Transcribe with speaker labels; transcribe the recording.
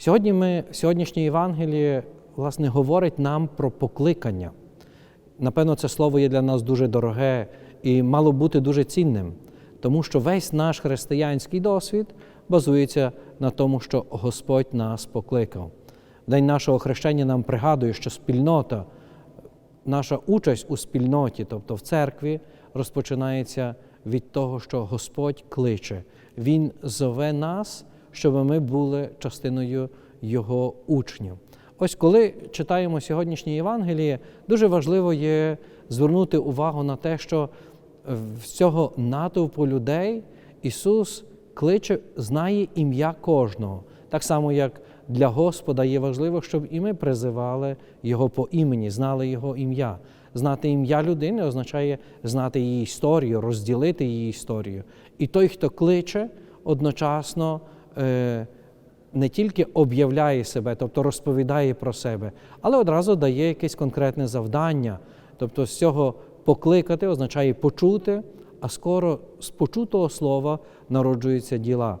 Speaker 1: Сьогодні ми, сьогоднішнє Євангеліє власне говорить нам про покликання. Напевно, це слово є для нас дуже дороге і мало бути дуже цінним, тому що весь наш християнський досвід базується на тому, що Господь нас покликав. День нашого хрещення нам пригадує, що спільнота, наша участь у спільноті, тобто в церкві, розпочинається від того, що Господь кличе. Він зове нас, щоб ми були частиною Його учнів. Ось коли читаємо сьогоднішнє Євангеліє, дуже важливо є звернути увагу на те, що в цього натовпу людей Ісус кличе, знає ім'я кожного. Так само, як для Господа є важливо, щоб і ми призивали Його по імені, знали Його ім'я. Знати ім'я людини означає знати її історію, розділити її історію. І той, хто кличе, одночасно не тільки об'являє себе, тобто розповідає про себе, але одразу дає якесь конкретне завдання. Тобто з цього покликати означає почути, а скоро з почутого слова народжуються діла.